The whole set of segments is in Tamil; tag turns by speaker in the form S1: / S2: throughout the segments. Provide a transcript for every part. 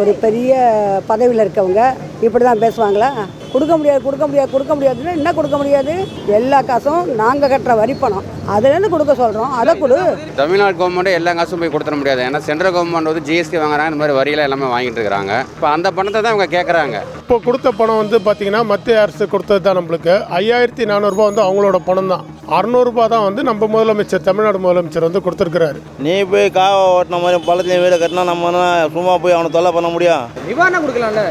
S1: ஒரு பெரிய பதவியில் இருக்கவங்க இப்படி தான் பேசுவாங்களா? கொடுக்க முடியாது கொடுக்க முடியாது கொடுக்க முடியாதுன்னா என்ன கொடுக்க முடியாது? எல்லா காசும் நாங்கள் கட்டுற வரி பணம். அதுலேருந்து கொடுக்க சொல்கிறோம் அதை கொடு.
S2: தமிழ்நாடு கவர்மெண்ட் எல்லா காசும் போய் கொடுத்துட முடியாது. ஏன்னா சென்ட்ரல் கவர்மெண்ட் வந்து ஜிஎஸ்டி வாங்குறாங்க இந்த மாதிரி வரிகளை எல்லாமே வாங்கிட்டு இருக்காங்க இப்போ அந்த பணத்தை தான் இவங்க கேட்குறாங்க
S3: இப்போ கொடுத்த பணம் வந்து பார்த்தீங்கன்னா மத்திய அரசு கொடுத்தது தான் நம்மளுக்கு. ஐயாயிரத்தி நானூறுரூபா வந்து அவங்களோட பணம் தான். அறநூறுபா தான் வந்து நம்ம முதலமைச்சர் தமிழ்நாடு முதலமைச்சர் வந்து கொடுத்துருக்கிறாரு.
S4: நீ போய் காவை ஓட்டின மாதிரி பள்ளத்தையும் வீடு கட்டினா நம்ம சும்மா போய் அவனை தொல்லை பண்ண முடியும்?
S5: நிவாரணம் கொடுக்கலாம்ல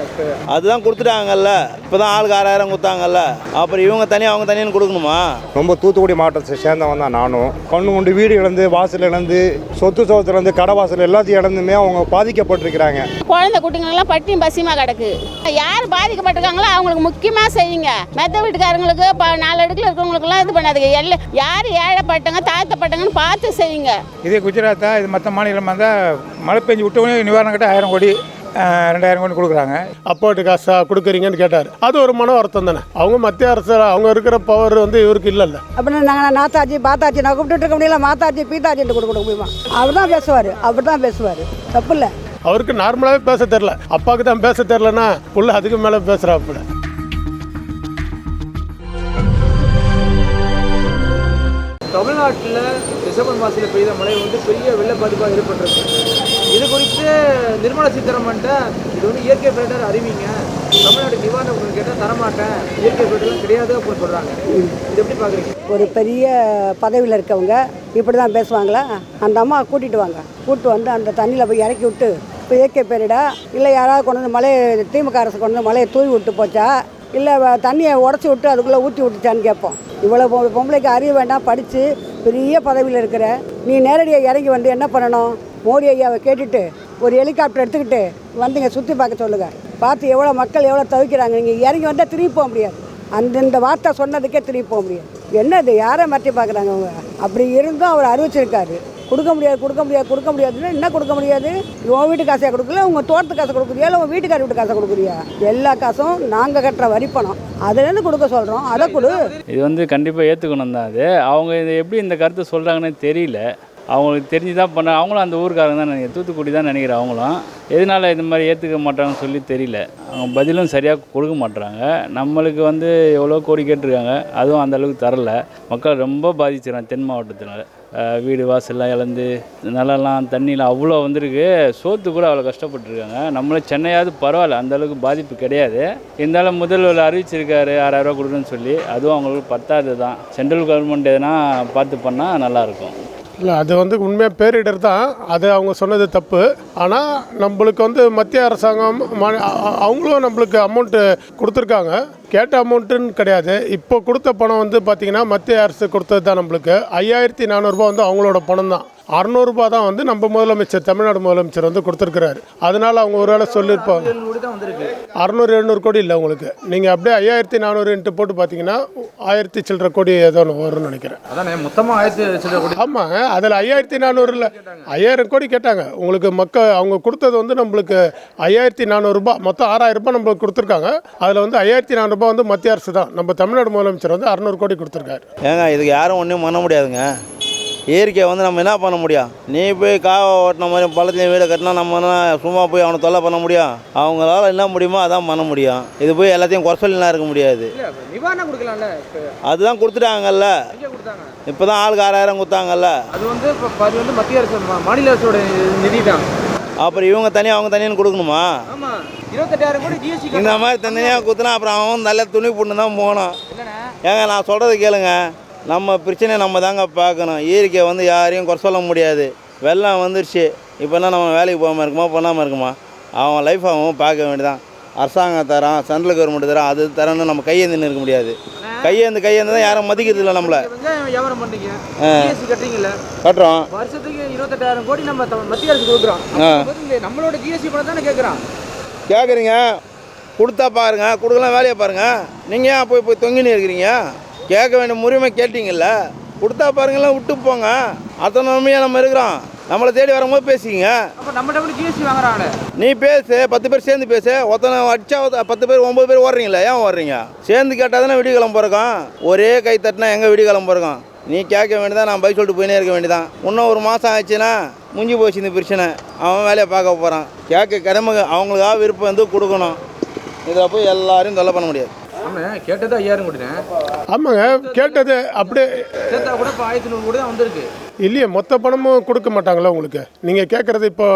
S4: அதுதான் கொடுத்துட்டாங்கல்ல. இப்போ தான் ஆளுக்கு ஆறாயிரம் கொடுத்தாங்கல்ல. அப்புறம் இவங்க தனியாக அவங்க தனியாக கொடுக்கணுமா?
S6: ரொம்ப தூத்துக்குடி மாவட்டத்தை சேர்ந்தவன் தான் நானும். கண்ணு கொண்டு வீடு இழந்து வாசல் இழந்து சொத்து சோத்துல இருந்து கடை வாசல் எல்லாத்தையும் இழந்துமே அவங்க பாதிக்கப்பட்டிருக்கிறாங்க.
S7: குழந்தை குட்டிங்களெல்லாம் பட்டியும் பசியுமா கிடக்கு. யார் பாதிக்கப்பட்டிருக்காங்களோ அவங்களுக்கு முக்கியமாக செய்யுங்க. மெத்த வீட்டுக்காரங்களுக்கு நாலு அடுக்கில் இருக்கிறவங்களுக்குலாம் இது பண்ணாதுங்க. எல்லாம் யார் ஏழைப்பட்டங்க தாழ்த்தப்பட்டங்கன்னு பார்த்து செய்யுங்க.
S8: இதே குஜராத்தா இது மற்ற மாநிலமாக இருந்தால் மழை பெஞ்சு விட்டவொடனே நிவாரணம் கட்ட ஆயிரம் கோடி. ரெண்டாயிரம் கோடி கொடுக்குறாங்க.
S3: அப்பாட்டு காசா கொடுக்குறீங்கன்னு கேட்டார். அது ஒரு மன வருத்தம் தானே. அவங்க மத்திய அரசு அவங்க இருக்கிற பவர் வந்து இவருக்கு இல்லைல்ல.
S1: அப்படின்னா நாங்கள் நாத்தாச்சி பாத்தாச்சி நான் கூப்பிட்டு இருக்க முடியல மாத்தாச்சி பீத்தாச்சின்ட்டு கொடுக்க முடியுமா? அவர் தான் பேசுவார் அவர் தான் பேசுவார். தப்பு இல்லை
S3: அவருக்கு நார்மலாகவே பேச தெரில அப்பாவுக்கு தான் பேச தெரிலனா புள்ள அதுக்கு மேலே பேசுகிறாப்புல
S5: தமிழ்நாட்டில் டிசம்பர் மாதத்தில் பெய்த மழை வந்து பெரிய வெள்ள பாதிப்பாக ஏற்பட்டிருக்கு. இது குறித்து நிர்மலா சீதாராமன்ட்ட இது வந்து இயற்கை பேரிடர் அறிவிங்க. தமிழ்நாடு நிவாரணம் கேட்டால் தரமாட்டேன். இயற்கை பேரிடர்லாம் கிடையாது அப்படின்னு சொல்கிறாங்க இது எப்படி பார்க்குறீங்க
S1: ஒரு பெரிய பதவியில் இருக்கவங்க இப்படி தான் பேசுவாங்களா? அந்த அம்மா கூட்டிகிட்டு வாங்க. கூப்பிட்டு வந்து அந்த தண்ணியில் போய் இறக்கி விட்டு இப்போ இயற்கை பேரிடா இல்லை யாராவது கொண்டு வந்து மலையை திமுக அரசு கொண்டு வந்து மலையை தூவி விட்டு போச்சா? இல்லை தண்ணியை உடச்சி விட்டு அதுக்குள்ளே ஊற்றி விட்டுச்சான்னு கேட்போம். இவ்வளோ பொம்பளைக்கு அறிய வேண்டாம் படித்து பெரிய பதவியில் இருக்கிற நீ நேரடியாக இறங்கி வந்து என்ன பண்ணணும்? மோடி ஐயாவை கேட்டுட்டு ஒரு ஹெலிகாப்டர் எடுத்துக்கிட்டு வந்தீங்க சுற்றி பார்க்க சொல்லுங்கள் பார்த்து எவ்வளோ மக்கள் எவ்வளோ தவிக்கிறாங்க. நீங்கள் இறங்கி வந்தால் திரும்பி போக முடியாது. அந்தந்த வார்த்தை சொன்னதுக்கே திரும்பி போக முடியாது. என்னது யாரை மாற்றி பார்க்குறாங்க அவங்க? அப்படி இருந்தும் அவர் அறிவிச்சிருக்காரு. கொடுக்க முடியாது கொடுக்க முடியாது கொடுக்க முடியாதுன்னா என்ன கொடுக்க முடியாது? உன் வீட்டு காசை கொடுக்கல உங்கள் தோட்டத்து காசை கொடுக்குறியா இல்லை உங்கள் வீட்டுக்கார வீட்டு காசை கொடுக்குறியா? எல்லா காசும் நாங்கள் கட்டுற வரி பணம். அதுலேருந்து கொடுக்க சொல்கிறோம் அதை கொடு.
S9: இது வந்து கண்டிப்பாக ஏற்றுக்கணும் தான் அது. அவங்க இது எப்படி இந்த கருத்தை சொல்கிறாங்கன்னு தெரியல. அவங்களுக்கு தெரிஞ்சு தான் பண்ண அவங்களும் அந்த ஊருக்காரங்க தான் நினைக்கிறேன். தூத்துக்குடி தான் நினைக்கிறேன் அவங்களும். எதனால் இது மாதிரி ஏற்றுக்க மாட்டாங்கன்னு சொல்லி தெரியல. அவங்க பதிலும் சரியாக கொடுக்க மாட்டுறாங்க நம்மளுக்கு வந்து எவ்வளோ கோடி கேட்டிருக்காங்க. அதுவும் அந்தளவுக்கு தரல. மக்கள் ரொம்ப பாதிச்சிடறாங்க தென் மாவட்டத்தினால. வீடு வாசல்லாம் இழந்து நிலம்லாம் தண்ணியில் அவ்வளோ வந்திருக்கு. சோத்து கூட அவ்வளோ கஷ்டப்பட்டுருக்காங்க. நம்மளே சென்னையாவது பரவாயில்ல. அந்தளவுக்கு பாதிப்பு கிடையாது. இருந்தாலும் முதல்வர் அறிவிச்சிருக்காரு ஆறாயிரரூவா கொடுக்குறேன்னு சொல்லி. அதுவும் அவங்களுக்கு பத்தாது தான் சென்ட்ரல் கவர்மெண்ட் எதனா பார்த்து பண்ணால் நல்லாயிருக்கும்
S3: இல்லை அது வந்து உண்மையாக பேரிடர் தான். அது அவங்க சொன்னது தப்பு. ஆனால் நம்மளுக்கு வந்து மத்திய அரசாங்கம் அவங்களும் நம்மளுக்கு அமௌண்ட்டு கொடுத்துருக்காங்க. கேட்ட அமௌண்ட்டுன்னு கிடையாது. இப்போ கொடுத்த பணம் வந்து பார்த்திங்கன்னா மத்திய அரசு கொடுத்தது தான் நம்மளுக்கு. ஐயாயிரத்தி நானூறுரூபா வந்து அவங்களோட பணம் தான் அறநூறுபா தான் வந்து நம்ம முதலமைச்சர் தமிழ்நாடு முதலமைச்சர் வந்து கொடுத்துருக்குறாரு. அதனால அவங்க ஒரு வேளை சொல்லியிருப்பாங்க
S5: கோடி தான் வந்திருக்கு
S3: அறநூறு எழுநூறு கோடி இல்லை உங்களுக்கு. நீங்கள் அப்படியே ஐயாயிரத்தி நானூறுன்ட்டு போட்டு பார்த்தீங்கன்னா ஆயிரத்தி சில்லற கோடி ஏதோ ஒன்று வரும்னு நினைக்கிறேன்.
S5: அதானே மொத்தமாக ஆயிரத்தி சில்லறை கோடி
S3: ஆமாங்க அதில் ஐயாயிரத்தி நானூறில் ஐயாயிரம் கோடி கேட்டாங்க. உங்களுக்கு மக்கள் அவங்க கொடுத்தது வந்து நம்மளுக்கு ஐயாயிரத்தி நானூறுரூபா மொத்தம் ஆறாயிரம் ரூபாய் நம்மளுக்கு கொடுத்துருக்காங்க. அதில் வந்து ஐயாயிரத்தி நானூறுபா வந்து மத்திய அரசு தான். நம்ம தமிழ்நாடு முதலமைச்சர் வந்து அறநூறு கோடி கொடுத்துருக்காரு.
S4: ஏங்க இதுக்கு யாரும் ஒன்றும் பண்ண முடியாதுங்க. இயற்கையை வந்து நம்ம என்ன பண்ண முடியும் நீ போய் காவை ஓட்டின மாதிரி பள்ளத்தையும் வீடு கட்டினா நம்ம என்ன சும்மா போய் அவனை தொல்லை பண்ண முடியும் அவங்களால என்ன முடியுமோ அதான் பண்ண முடியும். இது போய் எல்லாத்தையும் குறை சொல்லிலாம் இருக்க முடியாது. அதுதான் கொடுத்துட்டாங்கல்ல. இப்போ தான் ஆளுக்கு ஆறாயிரம் கொடுத்தாங்கல்ல.
S5: அது வந்து இப்போ அது வந்து மத்திய அரசு மாநில அரசோட நிதி தான்.
S4: அப்புறம் இவங்க தனியாக அவங்க தனியாக கொடுக்கணுமா? இந்த மாதிரி தனியாக கொடுத்தனா அப்புறம் அவன் நல்ல துணி போட்டு தான் போகணும்.
S5: என்னண்ணே
S4: ஏங்க நான் சொல்கிறது கேளுங்க. நம்ம பிரச்சனையை நம்ம தாங்க பார்க்கணும். இயற்கையை வந்து யாரையும் குறை சொல்ல முடியாது. வெள்ளம் வந்துருச்சு. இப்போ என்ன நம்ம வேலைக்கு போகாமல் இருக்குமா பண்ணாமல் இருக்குமா? அவன் லைஃப் அவன் பார்க்க வேண்டியதான் அரசாங்கம் தரான் சென்ட்ரல் கவர்மெண்ட் தரான் அது தரன்னு நம்ம கையேந்தின்னு இருக்க முடியாது. கையேந்து கையேந்து தான் யாரும் மதிக்கிறது இல்லை நம்மளை.
S5: வியாபாரம் பண்ணுறீங்க கட்டுறீங்கல்ல?
S4: கட்டுறோம்.
S5: வருஷத்துக்கு இருபத்தெட்டாயிரம் கோடி நம்ம மத்திய அரசு கொடுக்குறோம். நம்மளோட ஜிஎஸ்டி பணம் தானே கேட்குறான்
S4: கேட்குறீங்க கொடுத்தா பாருங்க. கொடுக்கலாம் வேலையை பாருங்க. நீங்கள் ஏன் போய் போய் தொங்கின்னு இருக்கிறீங்க? கேட்க வேண்டிய உரிமை கேட்டீங்கல்ல? கொடுத்தா பாருங்கலாம் விட்டு போங்க. அத்தனமையாக நம்ம இருக்கிறோம். நம்மளை தேடி வரும்போது பேசிக்கங்க.
S5: ஜிஎஸ்டி வாங்குறாங்க
S4: நீ பேசு பத்து பேர் சேர்ந்து பேசு. ஒருத்தனை அடிச்சா பத்து பேர் ஒம்பது பேர் ஓடுறீங்களா? ஏன் ஓடுறீங்க? சேர்ந்து கேட்டால் தானே விடிய கிளம்ப போகிறோம் ஒரே கை தட்டினா எங்கே விடிய கிளம்ப போகிறோம் நீ கேட்க வேண்டியதான் நான் பதில் சொல்லிட்டு போயினே இருக்க வேண்டியதான் இன்னும் ஒரு மாதம் ஆச்சுன்னா முடிஞ்சு போச்சு இந்த பிரச்சனை. அவன் வேலையை பார்க்க போகிறான் கேட்க கடமை அவங்களுக்காக விருப்பம் வந்து கொடுக்கணும். இதில் போய் எல்லாரையும் தொல்லை பண்ண முடியாது.
S5: ஆமாம் கேட்டது ஐயாயிரம் கோடினேன்
S3: ஆமாங்க கேட்டது அப்படியே
S5: சேர்த்தா கூட இப்போ ஆயிரத்தி நூறு கோடி தான் வந்திருக்கு.
S3: இல்லையே மொத்த பணமும் கொடுக்க மாட்டாங்களா உங்களுக்கு? நீங்கள் கேட்குறது இப்போ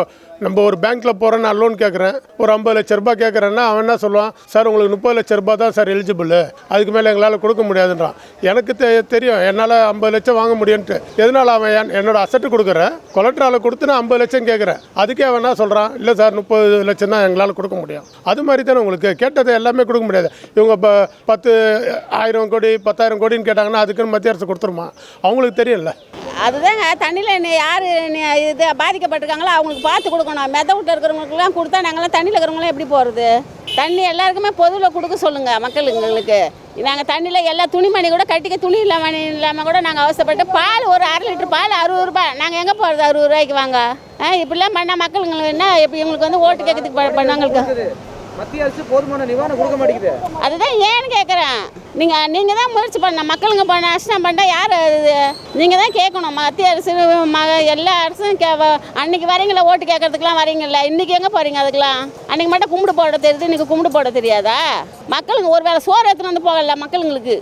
S3: நம்ம ஒரு பேங்க்கில் போகிறேன் நான் லோன் கேட்குறேன் ஒரு ஐம்பது லட்ச ரூபா கேட்குறேன்னா அவன் என்ன சொல்லுவான்? சார் உங்களுக்கு முப்பது லட்ச ரூபா தான் சார் எலிஜிபிள் அதுக்கு மேலே எங்களால் கொடுக்க முடியாதுன்றான். எனக்கு தெ தெரியும் என்னால் ஐம்பது லட்சம் வாங்க முடியும்ன்ட்டு. எதனால் அவன் என் என்னோட அசட்டு கொடுக்குறேன் கொலட்ராவில் கொடுத்து நான் ஐம்பது லட்சம் கேட்குறேன் அதுக்கே அவன் என்ன சொல்கிறான் இல்லை சார் முப்பது லட்சம் தான் எங்களால் கொடுக்க முடியும். அது மாதிரி தானே உங்களுக்கு? கேட்டதை எல்லாமே கொடுக்க முடியாது. இவங்க இப்போ பத்து ஆயிரம் கோடி பத்தாயிரம் கோடின்னு கேட்டாங்கன்னா அதுக்குன்னு மத்திய அரசு கொடுத்துருமா? அவங்களுக்கு தெரியும்ல.
S7: அதாங்க தண்ணியில் யார் இது பாதிக்கப்பட்டிருக்காங்களோ அவங்களுக்கு பார்த்து கொடுக்கணும். மெத விட்டு இருக்கிறவங்களுக்குலாம் கொடுத்தா நாங்களாம் தண்ணியில் இருக்கிறவங்களாம் எப்படி போகிறது தண்ணி எல்லாருக்குமே பொதுவில் கொடுக்க சொல்லுங்கள் மக்களுங்களுக்கு நாங்கள் தண்ணியில் எல்லா துணிமணி கூட கட்டிக்க துணி இல்லாமல் இல்லாமல் கூட நாங்கள் அவசரப்பட்டு பால் ஒரு அரை லிட்டர் பால் அறுபது ரூபாய். நாங்கள் எங்கே போகிறது அறுபது ரூபாய்க்கு வாங்க? ஆ இப்படிலாம் பண்ணால் மக்களுங்களுக்கு என்ன இப்போ இவங்களுக்கு வந்து ஓட்டு கேட்கறதுக்கு பண்ணவங்களுக்கு
S5: மத்திய அரசு போதுமான நிவாரணம் கொடுக்க மாட்டேங்குது.
S7: அதுதான் ஏன்னு கேட்குறேன் நீங்கள் நீங்கள் தான் முயற்சி பண்ண மக்களுங்க பண்ண நஷ்டம் பண்ணால் யார் அது? நீங்கள் தான் கேட்கணும். மத்திய அரசு ம எல்லா அரசும் கே அன்னைக்கு வரீங்களா? ஓட்டு கேட்கறதுக்குலாம் வரீங்களா இன்றைக்கி எங்கே போகிறீங்க அதுக்கெலாம் அன்றைக்கி மட்டும் கும்பிடு போட தெரியுது? இன்றைக்கி கும்பிடு போட தெரியாதா? மக்களுங்க ஒரு வேளை சோறு எடுத்துன்னு வந்து போகல மக்களுங்களுக்கு.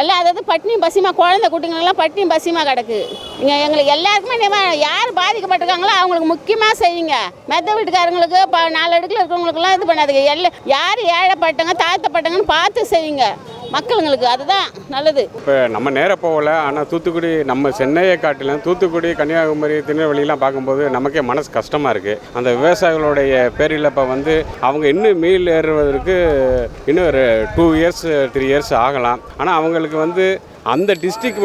S7: எல்லாம் அதாவது பட்டினியும் பசிமா குழந்தை குட்டிங்களெல்லாம் பட்டினியும் பசிமா கிடக்கு? இங்கே எங்களுக்கு எல்லாருக்குமே நீங்கள் யார் பாதிக்கப்பட்டிருக்காங்களோ அவங்களுக்கு முக்கியமாக செய்யுங்க. மெத்த வீட்டுக்காரங்களுக்கு இப்போ நாலு அடுக்கில் இருக்கிறவங்களுக்குலாம் இது பண்ணாதுங்க. எல்லா யார் ஏழைப்பட்டங்க தாழ்த்தப்பட்டங்கன்னு பார்த்து செய்யுங்க. மக்களுங்களுக்கு அதுதான் நல்லது.
S2: இப்போ நம்ம நேர போகல ஆனால் தூத்துக்குடி நம்ம சென்னையை காட்டிலும் தூத்துக்குடி கன்னியாகுமரி திருநெல்வேலிலாம் பார்க்கும்போது நமக்கே மனசு கஷ்டமாக இருக்குது அந்த விவசாயிகளுடைய பேரிழப்பை வந்து அவங்க இன்னும் மீள் ஏறுவதற்கு இன்னும் ஒரு டூ இயர்ஸ் த்ரீ இயர்ஸ் ஆகலாம். ஆனால் அவங்களுக்கு வந்து அந்த டிஸ்ட்ரிக்ட்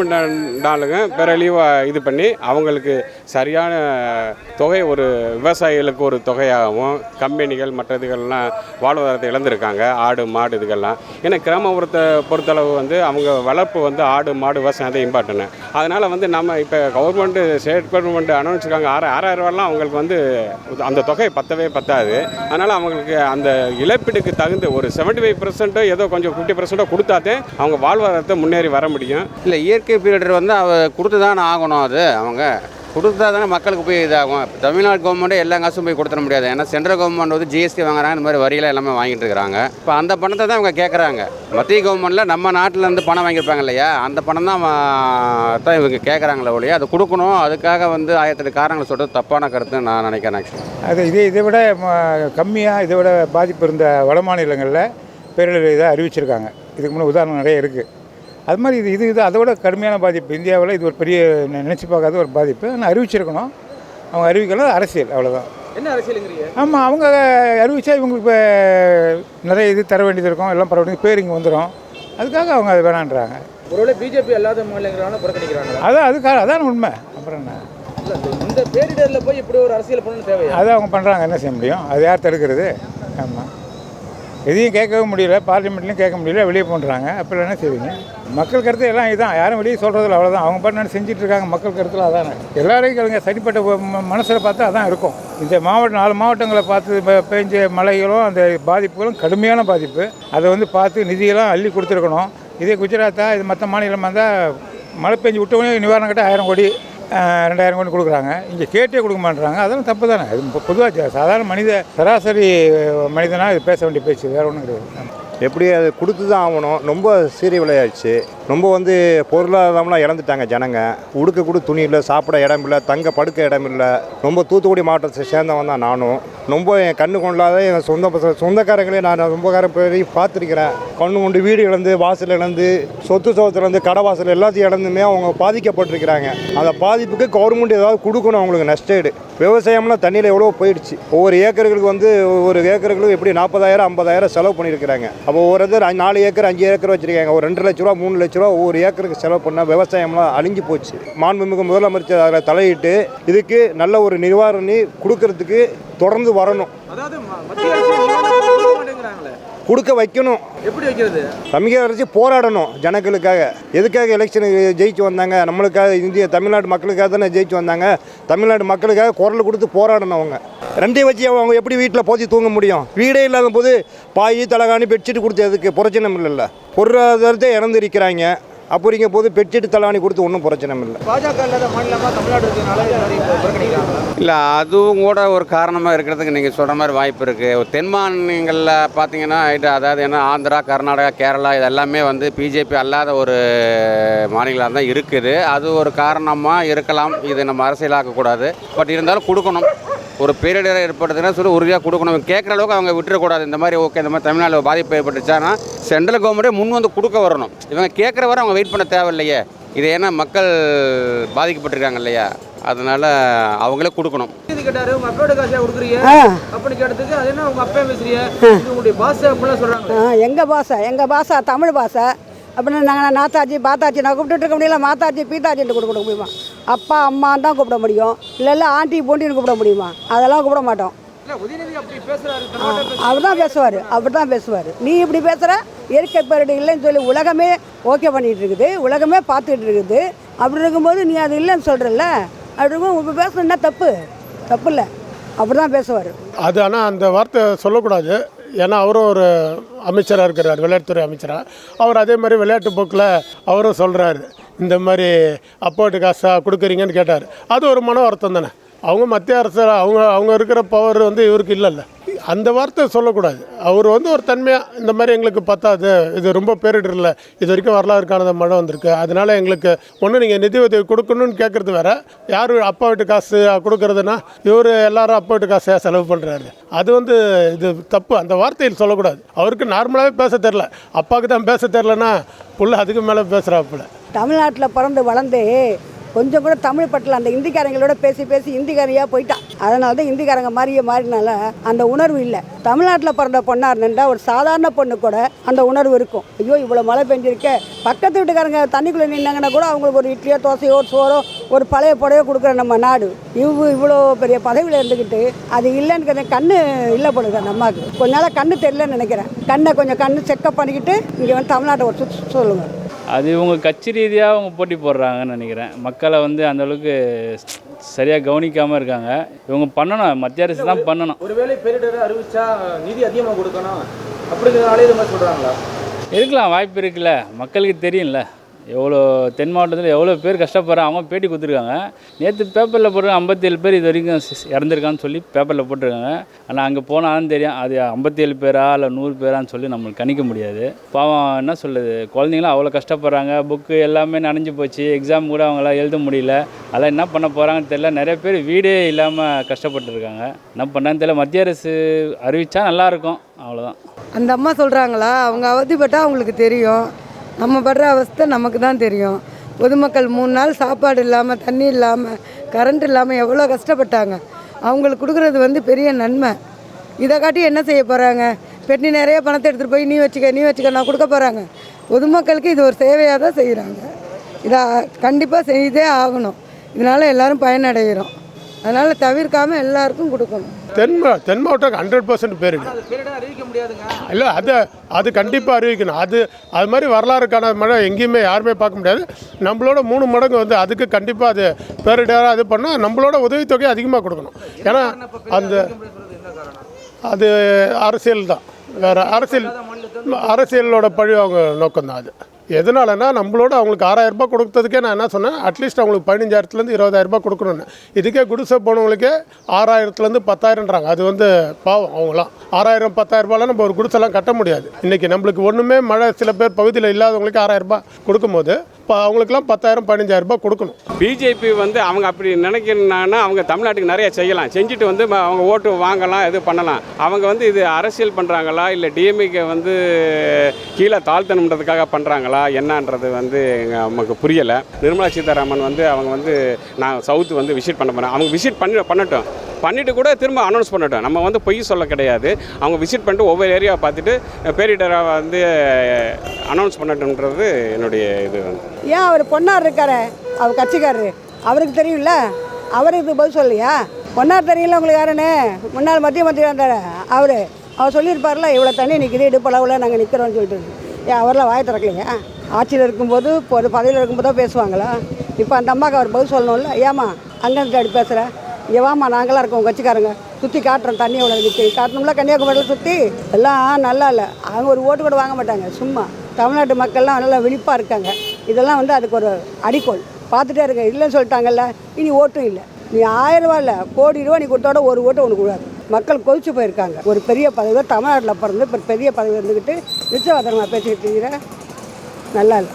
S2: பெரளிவாக இது பண்ணி அவங்களுக்கு சரியான தொகை ஒரு விவசாயிகளுக்கு ஒரு தொகையாகவும் கம்பெனிகள் மற்ற இதுகள்லாம் வாழ்வாதாரத்தை இழந்திருக்காங்க. ஆடு மாடு இதுகள்லாம். ஏன்னா கிராமப்புறத்தை பொறுத்தளவு வந்து அவங்க வளர்ப்பு வந்து ஆடு மாடு விவசாயம் தான் இம்பார்ட்டன்ட் அதனால் வந்து நம்ம இப்போ கவர்மெண்ட்டு ஸ்டேட் கவர்மெண்ட் அனௌன்ஸ்க்காங்க ஆறு ஆறாயிரம் ரூபாய்லாம் அவங்களுக்கு வந்து அந்த தொகை பத்தவே பத்தாது. அதனால் அவங்களுக்கு அந்த இழப்பீடுக்கு தகுந்த ஒரு செவன்ட்டி ஃபைவ் பர்சன்ட்டோ ஏதோ கொஞ்சம் ஃபிஃப்டி பர்சன்ட்டோ கொடுத்தாதே அவங்க வாழ்வாதாரத்தை முன்னேறி வர முடியும். முடியும். இல்லை இயற்கை பீரியடர் வந்து அவ கொடுத்து தானே ஆகணும் அது அவங்க. கொடுத்தா தானே மக்களுக்கு போய் இதாகும். இப்போ தமிழ்நாடு கவர்மெண்ட்டே எல்லா காசும் போய் கொடுத்துட முடியாது. ஏன்னா சென்ட்ரல் கவர்மெண்ட் வந்து ஜிஎஸ்டி வாங்குறாங்க இந்த மாதிரி வரியெல்லாம் எல்லாமே வாங்கிட்டு இருக்காங்க இப்போ அந்த பணத்தை தான் இவங்க கேட்குறாங்க. மத்திய கவர்மெண்ட்டில் நம்ம நாட்டில் இருந்து பணம் வாங்கியிருப்பாங்க இல்லையா? அந்த பணம் தான் தான் இவங்க கேட்குறாங்களே ஒழிய அது கொடுக்கணும். அதுக்காக வந்து ஆயிரத்தெட்டு காரணங்களை சொல்கிறது தப்பான கருத்துன்னு நான் நினைக்கிறேன் ஆக்சுவலி
S8: அது இதை இதை விட கம்மியாக இதை விட பாதிப்பு இருந்த வட மாநிலங்களில் பேரிடர் இதை அறிவிச்சிருக்காங்க. இதுக்கு முன்னே உதாரணம் நிறைய இருக்குது அது மாதிரி இது இது இது அதை விட கடுமையான பாதிப்பு. இந்தியாவில் இது ஒரு பெரிய நினைச்சு பார்க்காத ஒரு பாதிப்பு. ஆனால் அறிவிச்சிருக்கணும். அவங்க அறிவிக்கலாம் அரசியல் அவ்வளோதான்
S5: என்ன அரசியலுங்கிறீங்க?
S8: ஆமாம் அவங்க அறிவிச்சா இவங்களுக்கு இப்போ நிறைய இது தர வேண்டியது இருக்கும். எல்லாம் பரவாயில்ல பேர் இங்கே வந்துடும் அதுக்காக அவங்க அது வேணான்றாங்க.
S5: ஒருவேளை பிஜேபி அல்லாத மாநிலங்களான புறக்கணிக்கிறாங்களா?
S8: அதான் அதுக்காக அதான் உண்மை. அப்புறம் என்ன?
S5: இந்த- பேரிடர்ல போய் இப்படி ஒரு அரசியல் பண்ணணும் தேவையா?
S8: அது அவங்க பண்ணுறாங்க என்ன செய்ய முடியும்? அது யார் தடுக்கிறது ஆமாம் எதையும் கேட்கவும் முடியல பார்லிமெண்ட்லையும் கேட்க முடியல வெளியே பண்ணுறாங்க அப்படி என்ன செய்வீங்க? மக்கள் கருத்து எல்லாம் இதுதான். யாரும் வெளியே சொல்கிறதில்ல அவ்வளோதான் அவங்க பாட்டு செஞ்சுட்டு இருக்காங்க மக்கள் கருத்தில் அதானே. எல்லாரையும் கேளுங்க சரிப்பட்ட மனசில் பார்த்தா அதான் இருக்கும். இந்த மாவட்டம் நாலு மாவட்டங்களை பார்த்து பெஞ்ச மழைகளும் அந்த பாதிப்புகளும் கடுமையான பாதிப்பு. அதை வந்து பார்த்து நிதியெல்லாம் அள்ளி கொடுத்துருக்கணும். இதே குஜராத்தா இது மற்ற மாநிலமாக இருந்தால் மழை பெஞ்சு விட்டவனே நிவாரணம் கிட்ட ஆயிரம் கோடி ரெண்டாயிரம் கோடி கொடுக்குறாங்க. இங்கே கேட்டே கொடுக்க மாட்டேறாங்க அதெல்லாம் தப்பு தானே இது பொதுவாக சாதாரண மனித சராசரி மனிதனாக இது பேச வேண்டிய பேச்சு. வேறு ஒன்றும் கிடையாது.
S6: எப்படி அது கொடுத்து தான் ஆகணும். ரொம்ப சீரிய விலையாயிடுச்சு ரொம்ப வந்து பொருளாதாரம்லாம் இழந்துட்டாங்க ஜனங்க. உடுக்க கூட துணி இல்லை சாப்பிட இடம் இல்லை தங்க படுக்க இடம் இல்லை. ரொம்ப தூத்துக்குடி மாவட்டத்தை சேர்ந்தவன் தான் நானும். ரொம்ப என் கண்ணு கொண்டாத என் சொந்த சொந்தக்காரங்களே நான் ரொம்ப காரம் பார்த்துருக்கிறேன். கண்ணு கொண்டு வீடு இழந்து வாசல் இழந்து சொத்து சோத்துலேருந்து கடை வாசல் எல்லாத்தையும் இழந்துமே அவங்க பாதிக்கப்பட்டிருக்கிறாங்க. அந்த பாதிப்புக்கு கவர்மெண்ட் ஏதாவது கொடுக்கணும் அவங்களுக்கு நஷ்டேடு விவசாயம்லாம் தண்ணியில் எவ்வளோ போயிடுச்சு. ஒவ்வொரு ஏக்கர்களுக்கு வந்து ஒவ்வொரு ஏக்கர்களுக்கு எப்படி நாற்பதாயிரம் ஐம்பதாயிரம் செலவு பண்ணியிருக்கிறாங்க. அப்போ ஒரு இது நாலு ஏக்கர் அஞ்சு ஏக்கர் வச்சுருக்காங்க. ஒரு ரெண்டு லட்ச ரூபா மூணு லட்ச ரூபா ஒவ்வொரு ஏக்கருக்கு செலவு பண்ணால் விவசாயம்லாம் அழிஞ்சு போச்சு. மாண்புமிகு முதலமைச்சர் அதில் தலையிட்டு இதுக்கு நல்ல ஒரு நிவாரணி கொடுக்கறதுக்கு தொடர்ந்து வரணும்.
S5: அதாவது கொடுக்க
S6: வைக்கணும்.
S5: எப்படி வைக்கிறது?
S6: தமிழக அரசு போராடணும் ஜனங்களுக்காக. எதுக்காக எலெக்ஷனுக்கு ஜெயிச்சு வந்தாங்க? நம்மளுக்காக இந்திய தமிழ்நாடு மக்களுக்காக தானே ஜெயிச்சு வந்தாங்க? தமிழ்நாடு மக்களுக்காக குரல் கொடுத்து போராடணும் அவங்க. ரெண்டையும் வச்சு அவங்க எப்படி வீட்டில் போத்தி தூங்க முடியும்? வீடே இல்லாத போது பாய் தலகாணி பெட்ஷீட் கொடுத்து எதுக்கு? பிரச்சனை இல்லைல்ல. பொருளாதாரத்தை இறந்து இருக்கிறாங்க அப்படிங்கும் போது பெட்ஷீட் தலைவாணி கொடுத்து ஒன்றும் பிரச்சனை இல்லை
S5: பாஜக இல்லாத தமிழ்நாடு
S2: இல்லை அதுவும் கூட ஒரு காரணமாக இருக்கிறதுக்கு நீங்கள் சொல்கிற மாதிரி வாய்ப்பு இருக்குது தென் மாநிலங்களில் பார்த்தீங்கன்னா இது அதாவது என்ன ஆந்திரா கர்நாடகா கேரளா இது எல்லாமே வந்து பிஜேபி அல்லாத ஒரு மாநிலம் தான் இருக்குது. அது ஒரு காரணமாக இருக்கலாம். இது நம்ம அரசியலாக்கக்கூடாது. பட் இருந்தாலும் கொடுக்கணும். ஒரு பேரிடர் ஏற்படுதுன்னா சொல்லி உறுதியாக கொடுக்கணும். கேட்குற அளவுக்கு அவங்க விட்டுறக்கூடாது. இந்த மாதிரி ஓகே இந்த மாதிரி தமிழ்நாட்டில் பாதிப்பு ஏற்பட்டுச்சானா சென்ட்ரல் கவர்மெண்ட்டே முன் வந்து கொடுக்க வரணும். இவங்க கேட்குற வரை அவங்க வெயிட் பண்ண தேவையில்லையே. இது ஏன்னா மக்கள் பாதிக்கப்பட்டிருக்காங்க இல்லையா? அதனால் அவங்களே கொடுக்கணும்.
S5: இது கேட்டாரு உங்க அப்போட காசையா கொடுக்குறீங்க? அப்படின்னு கேட்டதுக்கு அது என்ன உங்க அப்பா பேசுறீங்க? இது உங்களுடைய பாஸ் அப்படிலாம் சொல்றாங்க.
S1: ஆ எங்கள் பாஷை? எங்கள் பாஷை தமிழ் பாஷை. அப்படின்னா நாங்கள் நாத்தாச்சி பாத்தாச்சி நான் கூப்பிட்டு இருக்க முடியல மாத்தாச்சி பீத்தாச்சின்ட்டு கொடுக்க முடியுமா அப்பா அம்மான்னு தான் கூப்பிட முடியும். இல்லை இல்லை ஆண்டி போண்டின்னு கூப்பிட முடியுமா? அதெல்லாம் கூப்பிட மாட்டோம். அவர் தான் பேசுவார். அவர் தான் பேசுவார். நீ இப்படி பேசுகிற இயற்கை பேரிடர் இல்லைன்னு சொல்லி உலகமே ஓகே பண்ணிகிட்டு இருக்குது. உலகமே பார்த்துட்டு இருக்குது. அப்படி இருக்கும்போது நீ அது இல்லைன்னு சொல்கிறல்ல அப்படி இருக்கும் இப்போ பேசுறது என்ன தப்பு? தப்பு இல்லை. அப்படி தான் பேசுவார்.
S3: அது ஆனால் அந்த வார்த்தை சொல்லக்கூடாது. ஏன்னா அவரும் ஒரு அமைச்சராக இருக்கிறார். விளையாட்டுத்துறை அமைச்சராக அவர் அதே மாதிரி விளையாட்டு போக்கில் அவரும் சொல்கிறாரு இந்த மாதிரி அப்போட்டு காசாக கொடுக்குறீங்கன்னு கேட்டார். அது ஒரு மன வருத்தம் தானே. அவங்க மத்திய அரசு அவங்க அவங்க இருக்கிற பவர் வந்து இவருக்கு இல்லைல்ல. அந்த வார்த்தை சொல்லக்கூடாது. அவர் வந்து ஒரு தன்மையாக இந்த மாதிரி எங்களுக்கு பத்தாது. இது ரொம்ப பேரிடர் இல்லை இது வரைக்கும் வரலாறு காணாத மழை வந்திருக்கு. அதனால எங்களுக்கு ஒன்று நீங்கள் நிதி உதவி கொடுக்கணும்னு கேட்குறது வேற. யார் அப்பா வீட்டு காசு கொடுக்கறதுனா இவர் எல்லாரும் அப்பா வீட்டு காசையாக செலவு பண்ணுறாரு அது வந்து இது தப்பு. அந்த வார்த்தையில் சொல்லக்கூடாது. அவருக்கு நார்மலாகவே பேச தெரில அப்பாவுக்கு தான் பேச தெரிலனா புள்ள அதுக்கு மேலே பேசுகிறாப்புல
S1: தமிழ்நாட்டில் பிறந்து வளர்ந்து கொஞ்சம் கூட தமிழ் பட்டில் அந்த இந்திக்காரங்களோட பேசி பேசி இந்திக்காரியாக போயிட்டான் அதனால தான் இந்திக்காரங்க மாதிரியே மாறினால அந்த உணர்வு இல்லை. தமிழ்நாட்டில் பிறந்த பொண்ணாக இருந்துட்டா ஒரு சாதாரண பொண்ணு கூட அந்த உணர்வு இருக்கும். ஐயோ இவ்வளோ மழை பெஞ்சிருக்க. பக்கத்து வீட்டுக்காரங்க தண்ணிக்குள்ளே நின்னாங்கன்னா கூட அவங்களுக்கு ஒரு இட்லியோ தோசையோ ஒரு சோறோ ஒரு பழைய புடையோ கொடுக்குற நம்ம நாடு. இவ் இவ்வளோ பெரிய பதவியில் இருந்துக்கிட்டு அது இல்லைன்னு கண்ணு இல்லை போடுங்க நம்ம கொஞ்ச நாளாக கண்ணு தெரியலன்னு நினைக்கிறேன். கண்ணை கொஞ்சம் கண்ணு செக்கப் பண்ணிக்கிட்டு இங்கே வந்து தமிழ்நாட்டை ஒரு சுற்று சொல்லுங்கள்
S9: அது இவங்க கட்சி ரீதியாக அவங்க போட்டி போடுறாங்கன்னு நினைக்கிறேன். மக்களை வந்து அந்த அளவுக்கு சரியாக கவனிக்காமல் இருக்காங்க. இவங்க பண்ணணும் மத்திய அரசு தான் பண்ணணும்.
S5: ஒருவேளை பேரிடர் அறிவிச்சா நிதி அதிகமாக கொடுக்கணும். அப்படிங்கிறதுனால இது மாதிரி சொல்றாங்களா?
S9: இருக்கலாம் வாய்ப்பு இருக்குல்ல. மக்களுக்கு தெரியும்ல. எவ்வளோ தென் மாவட்டத்தில் எவ்வளோ பேர் கஷ்டப்படுறாங்க அவங்க பேட்டி கொடுத்துருக்காங்க. நேற்று பேப்பரில் போட்டு ஐம்பத்தேழு பேர் இது வரைக்கும் இறந்துருக்கான்னு சொல்லி பேப்பரில் போட்டிருக்காங்க. ஆனால் அங்கே போனாலும் தெரியும் அது ஐம்பத்தேழு பேரா இல்லை நூறு பேரான்னு சொல்லி நம்மளுக்கு கணிக்க முடியாது. பாவம் என்ன சொல்லுது குழந்தைங்களும் அவ்வளோ கஷ்டப்படுறாங்க புக்கு எல்லாமே நனைஞ்சு போச்சு எக்ஸாம் கூட அவங்களால எழுத முடியல. அதெல்லாம் என்ன பண்ண போகிறாங்கன்னு தெரியல. நிறைய பேர் வீடே இல்லாமல் கஷ்டப்பட்டுருக்காங்க. என்ன பண்ணான்னு தெரியல. மத்திய அரசு அறிவித்தா நல்லாயிருக்கும் அவ்வளோதான்
S10: அந்த அம்மா சொல்கிறாங்களா அவங்க அவதிப்பட்டால் அவங்களுக்கு தெரியும். நம்ம படுற அவஸ்தை நமக்கு தான் தெரியும். பொதுமக்கள் மூணு நாள் சாப்பாடு இல்லாமல் தண்ணி இல்லாமல் கரண்ட் இல்லாமல் எவ்வளோ கஷ்டப்பட்டாங்க. அவங்களுக்கு கொடுக்குறது வந்து பெரிய நன்மை. இதை காட்டி என்ன செய்ய போகிறாங்க பெட்டி நிறைய பணத்தை எடுத்துகிட்டு போய் நீ வச்சுக்க நீ வச்சுக்க நான் கொடுக்க போகிறாங்க பொதுமக்களுக்கு இது ஒரு சேவையாக தான் செய்கிறாங்க இதை கண்டிப்பாக செய்தே ஆகணும். இதனால் எல்லோரும் பயனடைகிறோம். அதனால் தவிர்க்காமல் எல்லாருக்கும் கொடுக்கணும்.
S3: தென் மா- தென் மாவட்டம் ஹண்ட்ரட் பர்சன்ட்
S5: முடியாதுங்க.
S3: இல்லை அது அது கண்டிப்பாக அறிவிக்கணும். அது அது மாதிரி வரலாறுக்கான மழை எங்கேயுமே யாருமே பார்க்க முடியாது. நம்மளோட மூணு மடங்கு வந்து அதுக்கு கண்டிப்பாக அது பேரிடராக இது பண்ணால் நம்மளோட உதவித்தொகை அதிகமாக கொடுக்கணும். ஏன்னா அந்த அது அரசியல் தான். வேறு அரசியல் அரசியலோட பழி அவங்க நோக்கம்தான் அது. எதனாலனா நம்மளோட அவங்களுக்கு ஆறாயிரரூபா கொடுத்ததுக்கே நான் என்ன சொன்னேன்? அட்லீஸ்ட் அவங்களுக்கு பதினஞ்சாயிரத்துலேருந்து இருபதாயிரரூபா கொடுக்கணும்னு. இதுக்கே குடிசை போனவங்களுக்கே ஆறாயிரத்துலேருந்து பத்தாயிரன்றாங்க அது வந்து பாவம் அவங்களாம். ஆறாயிரம் பத்தாயிரரூபாலாம் நம்ம ஒரு குடிசைலாம் கட்ட முடியாது. இன்றைக்கி நம்மளுக்கு ஒன்றுமே மழை சில பேர் பகுதியில் இல்லாதவங்களுக்கு ஆறாயிரம் ரூபாய் கொடுக்கும்போது இப்போ அவங்களுக்குலாம் பத்தாயிரம் பதினஞ்சாயிரம் ரூபாய் கொடுக்கணும்.
S2: பிஜேபி வந்து அவங்க அப்படி நினைக்கிறாங்கன்னா அவங்க தமிழ்நாட்டுக்கு நிறைய செய்யலாம். செஞ்சுட்டு வந்து அவங்க ஓட்டு வாங்கலாம் இது பண்ணலாம். அவங்க வந்து இது அரசியல் பண்ணுறாங்களா இல்லை டிஎம்கே வந்து கீழே தாழ்த்தணுன்றதுக்காக பண்ணுறாங்களா என்னன்றது வந்து நமக்கு புரியலை. நிர்மலா சீதாராமன் வந்து அவங்க வந்து நான் சவுத்து வந்து விசிட் பண்ண போகிறேன் அவங்க விசிட் பண்ணி பண்ணட்டும். பண்ணிவிட்டு கூட திரும்ப அனௌன்ஸ் பண்ணட்டும். நம்ம வந்து பொய் சொல்ல கிடையாது. அவங்க விசிட் பண்ணிட்டு ஒவ்வொரு ஏரியாவை பார்த்துட்டு பேரிடராக வந்து அனௌன்ஸ் பண்ணட்டும்ன்றது என்னுடைய இது வந்து.
S1: ஏன் அவர் பொன்னார் இருக்காரு? அவர் கட்சிக்காரரு. அவருக்கு தெரியும்ல? அவருக்கு இது பதில் சொல்லலையா? பொன்னார் தெரியல உங்களுக்கு யாருன்னு? முன்னாள் மத்திய மந்திரி வந்தார் அவர். அவர் சொல்லியிருப்பார்ல இவ்வளோ தண்ணி நிற்கிது இடுப்பளவில் நாங்கள் நிற்கிறோம்னு சொல்லிட்டு. ஏன் அவரெல்லாம் வாய திறக்கலையா? ஆட்சியில் இருக்கும்போது இப்போ ஒரு பதவியில் இருக்கும்போது தான் பேசுவாங்களா? இப்போ அந்த அம்மாவுக்கு அவர் பதில் சொல்லணும்ல? ஏமா அங்கே அப்படி பேசுகிற இங்கே வாமா நாங்களாம் இருக்கோம் உங்கள் கட்சிக்காரங்க. சுற்றி காட்டுறோம் தண்ணி எவ்வளோ நிற்கி காட்டணும்ல கன்னியாகுமரியில் சுற்றி எல்லாம் நல்லா இல்லை. அவங்க ஒரு ஓட்டு கூட வாங்க மாட்டாங்க சும்மா. தமிழ்நாட்டு மக்கள்லாம் நல்லா விழிப்பாக இருக்காங்க. இதெல்லாம் வந்து அதுக்கு ஒரு அடிக்கோள். பார்த்துட்டே இருக்க இல்லைன்னு சொல்லிட்டாங்கல்ல இனி ஓட்டும் இல்லை. நீ ஆயிரம் ரூபா இல்லை கோடி ரூபா நீ கொடுத்தோட ஒரு ஓட்டு உனக்கு கூடாது. மக்கள் கொதிச்சு போயிருக்காங்க. ஒரு பெரிய பதவி தமிழ்நாட்டில் பிறந்து இப்போ பெரிய பதவி இருந்துக்கிட்டு நிச்சயவாதமாக பேசிக்கிட்டு இருக்கிற நல்லா இல்லை.